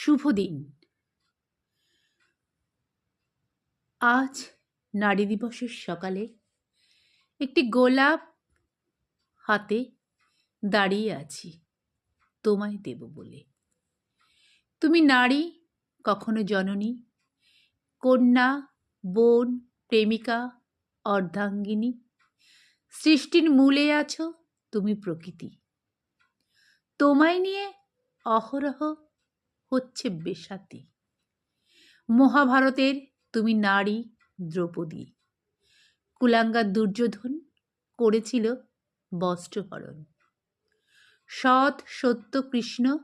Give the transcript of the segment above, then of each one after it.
শুভ দিন। আজ নারী দিবসের সকালে একটি গোলাপ হাতে দাঁড়িয়ে আছি তোমায় দেব বলে। তুমি নারী কখনো জননী কন্যা বোন প্রেমিকা অর্ধাঙ্গিনী সৃষ্টির মূলে আছো তুমি প্রকৃতি। তোমায় নিয়ে অহরহ হচ্ছে বেসাতি। মহাভারতের তুমি নারী দ্রৌপদী। কুলাঙ্গার দুর্যোধন করেছিল বস্ত্রহরণ। সৎ, সত্য কৃষ্ণ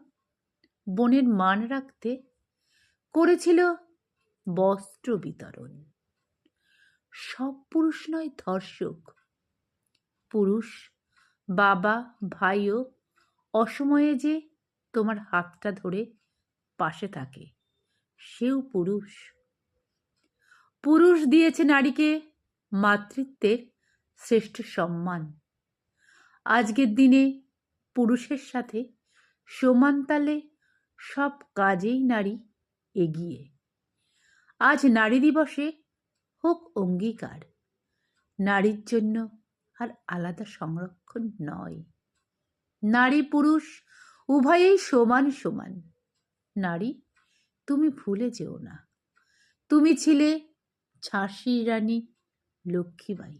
বনের মান রাখতে করেছিল বস্ত্র বিতরণ। সব পুরুষ নয় ধর্ষক, পুরুষ, বাবা, ভাইও অসময়ে যে তোমার হাতটা ধরে পাশে থাকে। সেও পুরুষ। পুরুষ দিয়েছে নারীকে মাতৃত্বের শ্রেষ্ঠ সম্মান। আজকের দিনে পুরুষের সাথে সমান তালে সব কাজেই নারী এগিয়ে। আজ নারী দিবসে হোক অঙ্গীকার, নারীর জন্য আর আলাদা সংরক্ষণ নয়। নারী পুরুষ উভয়েই সমান সমান। নারী, তুমি ভুলে যেও না। তুমি ছিলে ঝাঁসির রানী লক্ষ্মীবাই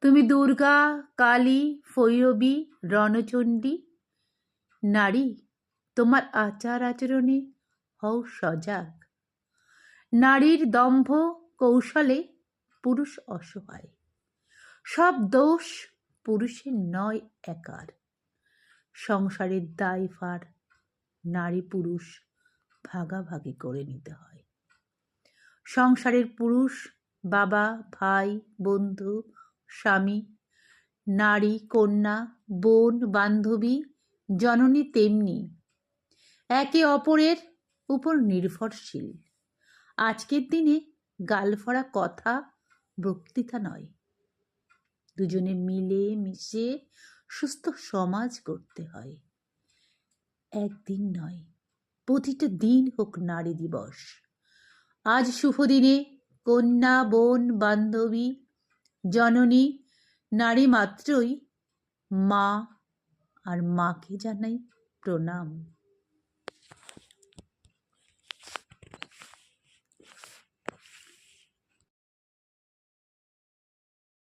তুমি দুর্গা, কালী, ভৈরবী, রণচণ্ডী। নারী, তোমার আচার আচরণে হও সজাগ। নারীর দম্ভ কৌশলে পুরুষ অসহায়। সব দোষ পুরুষের নয় একার। সংসারের দায় দায়ভার নারী পুরুষ ভাগাভাগি করে নিতে হয়। সংসারের পুরুষ, বাবা, ভাই, বন্ধু, স্বামী, নারী, কন্যা, বোন, বান্ধবী, জননী তেমনি একে অপরের উপর নির্ভরশীল। আজকের দিনে গালফড়া কথা বক্তৃতা নয়। দুজনে মিলে মিশে সুস্থ সমাজ করতে হয়। একদিন নয়, প্রতিটা দিন হোক নারী দিবস। আজ শুভ দিনে কন্যা, বোন, বান্ধবী, জননী, নারী মাত্রই মা আর মাকে জানাই প্রণাম।